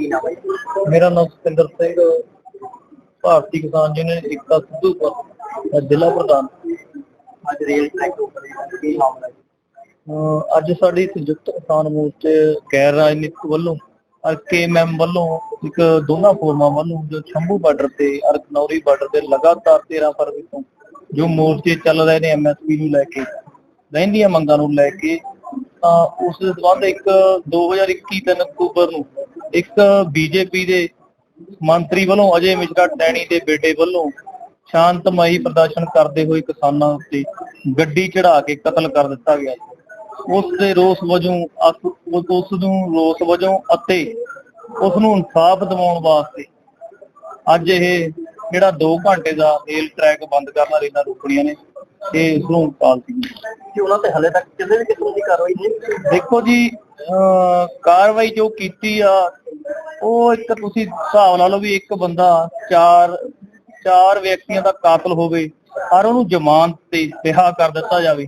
ਕੀ ਨਾਮ ਹੈ? ਮੇਰਾ ਨਾਮ ਸਤਿੰਦਰ ਸਿੰਘ ਭਾਰਤੀ ਕਿਸਾਨ ਯੂਨੀਅਨ ਏਕਤਾ ਸਿੱਧੂਪੁਰ ਜ਼ਿਲ੍ਹਾ ਪ੍ਰਧਾਨ। ਅੱਜ ਰੇਲ ਟਰੈਕ ਉੱਪਰ ਕੀ ਮਾਮਲਾ ਹੈ? ਅਹ ਅੱਜ ਸਾਡੀ ਸੰਯੁਕਤ ਕਿਸਾਨ ਮੋਰਚੇ ਗੈਰ ਰਾਜਨੀਤਿਕ ਵੱਲੋਂ ਆਰਕੇਐਮਐਮ ਵੱਲੋਂ ਇੱਕ ਦੋਨਾਂ ਫੋਰਮਾਂ ਵੱਲੋਂ ਜੋ ਸ਼ੰਭੂ ਬਾਰਡਰ ਤੇ ਅਰ ਖਨੌਰੀ ਬਾਰਡਰ ਤੇ ਲਗਾਤਾਰ 13 ਫਰਵਰੀ ਤੋਂ ਜੋ ਮੋਰਚੇ ਚੱਲ ਰਹੇ ਨੇ ਐਮਐਸਪੀ ਨੂੰ ਲੈ ਕੇ ਰਹਿੰਦੀਆਂ ਮੰਗਾਂ ਨੂੰ ਲੈ ਕੇ ਤਾਂ ਉਸ ਦੇ ਸੰਬੰਧ ਇੱਕ 2021 3 ਅਕਤੂਬਰ ਨੂੰ ਇੱਕ ਬੀਜੇਪੀ ਦੇ ਮੰਤਰੀ ਵੱਲੋਂ ਅਜੇ ਮਿਸ਼ਰਾ ਟੈਣੀ ਦੇ ਬੇਟੇ ਵੱਲੋਂ ਸ਼ਾਂਤਮਈ ਪ੍ਰਦਰਸ਼ਨ ਕਰਦੇ ਹੋਏ ਕਿਸਾਨਾਂ ਉੱਤੇ ਗੱਡੀ ਚੜਾ ਕੇ ਕਤਲ ਕਰ ਦਿੱਤਾ ਗਿਆ ਉਸ ਦੇ ਰੋਸ ਵਜੋਂ ਉਸ ਨੂੰ ਰੋਸ ਵਜੋਂ ਅਤੇ ਉਸ ਨੂੰ ਇਨਸਾਫ ਦਿਵਾਉਣ ਵਾਸਤੇ ਅੱਜ ਇਹ ਜਿਹੜਾ 2 ਘੰਟੇ ਦਾ ਰੇਲ ਟਰੈਕ ਬੰਦ ਕਰਨਾ ਰੇਲਾਂ ਰੋਕਣੀਆਂ ਨੇ ਤੇ ਇਸ ਨੂੰ ਕਾਲ ਸੀ ਕਿ ਉਹਨਾਂ ਤੇ ਹਲੇ ਤੱਕ ਕਿਸੇ ਵੀ ਕਿਸਮ ਦੀ ਕਾਰਵਾਈ ਨਹੀਂ ਦੇਖੋ ਜੀ ਕਾਰਵਾਈ ਜੋ ਕੀਤੀ ਆ ਉਹ ਇੱਕ ਤੁਸੀਂ ਹਿਸਾਬ ਲਾ ਲਓ ਵੀ ਇੱਕ ਬੰਦਾ ਚਾਰ ਚਾਰ ਵਿਅਕਤੀਆਂ ਦਾ ਕਾਤਲ ਹੋਵੇ ਔਰ ਉਹਨੂੰ ਜ਼ਮਾਨਤ ਤੇ ਰਿਹਾ ਕਰ ਦਿੱਤਾ ਜਾਵੇ।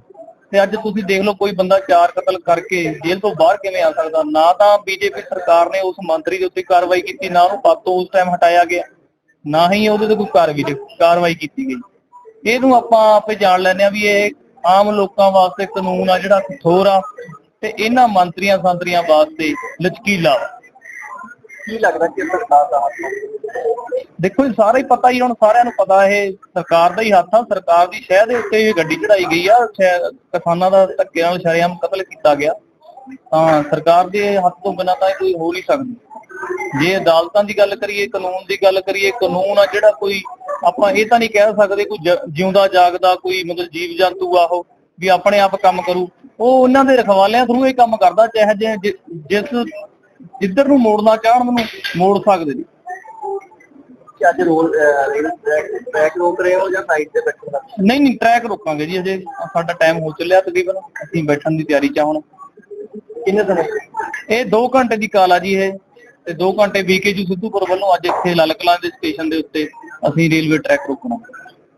ਤੇ ਅੱਜ ਤੁਸੀਂ ਦੇਖ ਲਓ ਕੋਈ ਬੰਦਾ ਚਾਰ ਕਤਲ ਕਰਕੇ ਜੇਲ੍ਹ ਤੋਂ ਬਾਹਰ ਕਿਵੇਂ ਆ ਸਕਦਾ? ਨਾ ਤਾਂ ਬੀਜੇਪੀ ਸਰਕਾਰ ਨੇ ਉਸ ਮੰਤਰੀ ਦੇ ਉੱਤੇ ਕਾਰਵਾਈ ਕੀਤੀ, ਨਾ ਉਹਨੂੰ ਪਦ ਤੋਂ ਉਸ ਟਾਈਮ ਹਟਾਇਆ ਗਿਆ, ਨਾ ਹੀ ਉਹਦੇ ਤੇ ਕੋਈ ਕਾਰਵਾਈ ਕਾਰਵਾਈ ਕੀਤੀ ਗਈ। ਇਹਨੂੰ ਆਪਾਂ ਆਪੇ ਜਾਣ ਲੈਂਦੇ ਆ ਵੀ ਇਹ ਆਮ ਲੋਕਾਂ ਵਾਸਤੇ ਕਾਨੂੰਨ ਆ ਜਿਹੜਾ ਕਠੋਰ ਆ ਤੇ ਇਹਨਾਂ ਮੰਤਰੀਆਂ ਸੰਤਰੀਆਂ ਵਾਸਤੇ ਲਚਕੀਲਾ ਵਾ। ਕੀ ਲੱਗਦਾ ਕਿ ਸਰਕਾਰ ਦਾ ਹੱਥ ਹੈ? ਦੇਖੋ ਜੀ, ਸਾਰਾ ਹੀ ਪਤਾ ਹੀ ਹੁਣ ਸਾਰਿਆਂ ਨੂੰ ਪਤਾ ਇਹ ਸਰਕਾਰ ਦਾ ਹੀ ਹੱਥ ਆ ਸਰਕਾਰ ਦੀ ਸ਼ਹਿਰ ਦੇ ਉੱਤੇ ਇਹ ਗੱਡੀ ਚੜਾਈ ਗਈ ਆ ਕਿਸਾਨਾਂ ਦਾ ਧੱਕੇ ਨਾਲ ਸ਼ਰੇਆਮ ਕਤਲ ਕੀਤਾ ਗਿਆ। ਤਾਂ ਸਰਕਾਰ ਦੇ ਹੱਥ ਤੋਂ ਬਿਨਾਂ ਤਾਂ ਕੋਈ ਹੋ ਨਹੀਂ ਸਕਦੀ। ਜੇ ਅਦਾਲਤਾਂ ਦੀ ਗੱਲ ਕਰੀਏ, ਕਾਨੂੰਨ ਦੀ ਗੱਲ ਕਰੀਏ, ਕਾਨੂੰਨ ਆ ਜਿਹੜਾ ਕੋਈ, ਆਪਾਂ ਇਹ ਤਾਂ ਨਹੀਂ ਕਹਿ ਸਕਦੇ ਕੋਈ ਜਿਉਂਦਾ ਜਾਗਦਾ, ਕੋਈ ਮਤਲਬ ਜੀਵ ਜੰਤੂ ਆ ਉਹ, ਵੀ ਆਪਣੇ ਆਪ ਕੰਮ ਕਰੂ। ਉਹ ਉਹਨਾਂ ਦੇ ਰਖਵਾਲਿਆਂ ਥਰੂ ਇਹ ਕੰਮ ਕਰਦਾ, ਚਾਹੇ ਜੇ- ਜਿਸ ਜਿੱਧਰ ਨੂੰ ਮੋੜਨਾ ਚਾਹਣ ਉਹਨੂੰ ਮੋੜ ਸਕਦੇ ਨੇ ਕਿ ਅੱਜ ਰੋਲ ਟਰੈਕ ਟਰੈਕ ਰੋਕ ਰਹੇ ਹੋ ਜਾਂ ਸਾਈਡ ਤੇ ਬੈਠੇ ਨਹੀਂ ਨਹੀਂ ਟਰੈਕ ਰੋਕਾਂਗੇ ਜੀ ਅਜੇ ਸਾਡਾ ਟਾਈਮ ਹੋ ਚੱਲਿਆ ਤਕਰੀਬਨ। ਅਸੀਂ ਬੈਠਣ ਦੀ ਤਿਆਰੀ ਚ ਆ ਹੁਣ। ਕਿੰਨੇ ਸਮੇਂ ਇਹ 2 ਘੰਟੇ ਦੀ ਕਾਲ ਆ ਜੀ ਇਹ। ਤੇ 2 ਘੰਟੇ ਵੀਕੇਜੀ ਸਿੱਧੂਪੁਰ ਵੱਲੋਂ ਅੱਜ ਇੱਥੇ ਲਾਲ ਕਲਾਂ ਦੇ ਸਟੇਸ਼ਨ ਦੇ ਉੱਤੇ ਅਸੀਂ ਰੇਲਵੇ ਟਰੈਕ ਰੋਕਣਾ।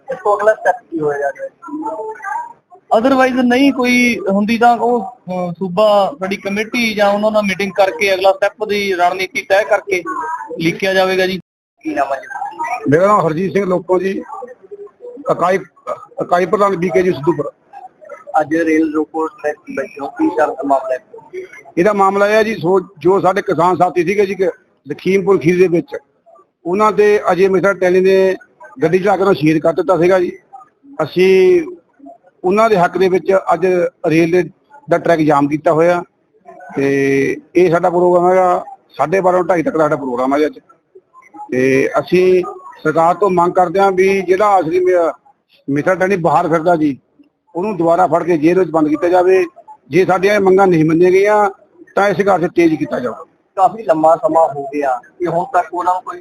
ਇਸ ਤੋਂ ਅਗਲਾ ਸਟੈਪ ਕੀ ਹੋਏਗਾ ਅਦਰਵਾਈਜ਼ ਨਹੀਂ ਕੋਈ ਹੁੰਦੀ ਤਾਂ ਉਹ ਸੂਬਾ ਸਾਡੀ ਕਮੇਟੀ ਜਾਂ ਉਹਨਾਂ ਨਾਲ ਮੀਟਿੰਗ ਕਰਕੇ ਅਗਲਾ ਸਟੈਪ ਦੀ ਰਣਨੀਤੀ ਤੈਅ ਕਰਕੇ ਲਿਖਿਆ ਜਾਵੇਗਾ ਜੀ। ਕੀ ਨਾਮ ਹੈ ਜੀ? ਮੇਰਾ ਨਾਮ ਹਰਜੀਤ ਸਿੰਘ ਲੋਕੋ ਜੀ। ਇਕਾਈ ਇਕਾਈ ਪ੍ਰਧਾਨ ਬੀਕੇ ਜੀ ਸਿੱਧੂਪੁਰ। ਅੱਜ ਰੇਲ ਰੋਕੋ ਬੈਠੇ ਕੀ ਸ਼ਰਤ ਮਾਮਲਾ ਹੈ? ਇਹਦਾ ਮਾਮਲਾ ਇਹ ਹੈ ਜੀ ਜੋ ਸਾਡੇ ਕਿਸਾਨ ਸਾਥੀ ਸੀਗੇ ਜੀ ਕਿ ਲਖੀਮਪੁਰ ਖੀਰ ਦੇ ਵਿੱਚ ਉਹਨਾਂ ਤੇ ਅਜੇ ਮਿਸਟਰ ਟੈਲੀ ਨੇ ਗੱਡੀ ਚਲਾ ਕੇ ਉਹਨਾਂ ਸ਼ਹੀਦ ਕਰ ਦਿੱਤਾ ਸੀਗਾ ਜੀ। ਅਸੀਂ ਉਹਨਾਂ ਦੇ ਹੱਕ ਦੇ ਵਿੱਚ ਅੱਜ ਰੇਲ ਦੇ ਟਰੈਕ ਜਾਮ ਕੀਤਾ ਹੋਇਆ। ਤੇ ਇਹ ਸਾਡਾ ਪ੍ਰੋਗਰਾਮ ਹੈਗਾ 12:30 2:30 ਤੱਕ ਦਾ ਸਾਡਾ ਪ੍ਰੋਗਰਾਮ ਹੈ ਅੱਜ। ਤੇ ਅਸੀਂ ਸਰਕਾਰ ਤੋਂ ਮੰਗ ਕਰਦੇ ਹਾਂ ਵੀ ਜਿਹੜਾ ਅਸਲੀ ਮਿਸਟਰ ਟੈਲੀ ਬਾਹਰ ਫਿਰਦਾ ਜੀ ਉਹਨੂੰ ਦੁਬਾਰਾ ਫੜ ਕੇ ਜੇਲ੍ਹ ਵਿੱਚ ਬੰਦ ਕੀਤਾ ਜਾਵੇ। ਜੇ ਸਾਡੀਆਂ ਇਹ ਮੰਗਾਂ ਨਹੀਂ ਮੰਨੀਆਂ ਗਈਆਂ ਤਾਂ ਇਸ ਘਰ 'ਚ ਤੇਜ਼ ਕੀਤਾ ਜਾਵੇ ਕਾਫੀ ਲੰਮਾ ਸਮਾਂ ਹੋ ਗਿਆ ਕਿ ਹੁਣ ਤੱਕ ਉਹਨਾਂ ਨੂੰ ਕੋਈ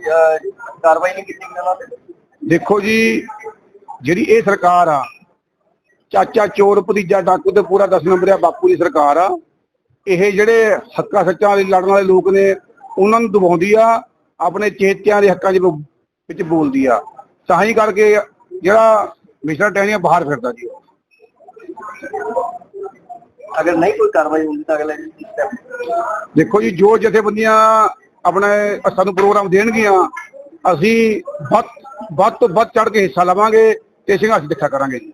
ਕਾਰਵਾਈ ਨਹੀਂ ਕੀਤੀ ਗਈ ਉਹਨਾਂ ਤੇ? ਦੇਖੋ ਜੀ ਜਿਹੜੀ ਇਹ ਸਰਕਾਰ ਆ ਚਾਚਾ ਚੋਰ ਭਤੀਜਾ ਡਾਕੂ ਤੇ ਪੂਰਾ 10 ਨੰਬਰ ਆ ਬਾਪੂ ਦੀ ਸਰਕਾਰ ਆ। ਇਹ ਜਿਹੜੇ ਹੱਕਾਂ ਸੱਚਾਂ ਲਈ ਲੜਨ ਵਾਲੇ ਲੋਕ ਨੇ ਉਹਨਾਂ ਨੂੰ ਦਬਾਉਂਦੀ ਆ ਆਪਣੇ ਚੇਤਿਆਂ ਦੇ ਹੱਕਾਂ ਬ- ਵਿੱਚ ਬੋਲਦੀ ਆ। ਤਾਂ ਹੀ ਕਰਕੇ ਜਿਹੜਾ ਮਿਸਟਰ ਟੈਨੀਆ ਬਾਹਰ ਫਿਰਦਾ ਜੀ। ਅਗਰ ਨਹੀਂ ਕੋਈ ਕਾਰਵਾਈ ਹੁੰਦੀ ਤਾਂ ਅਗਲਾ ਸਟੈਪ ਦੇਖੋ ਜੀ ਜੋ ਜਥੇਬੰਦੀਆਂ ਆਪਣੇ ਸਾਨੂੰ ਪ੍ਰੋਗਰਾਮ ਦੇਣਗੀਆਂ ਅਸੀਂ ਵੱਧ ਵੱਧ ਤੋਂ ਵੱਧ ਚੜ ਕੇ ਹਿੱਸਾ ਲਵਾਂਗੇ ਤੇ ਸੰਘਰਸ਼ ਦਿਖਾ ਕਰਾਂਗੇ। ਜੀ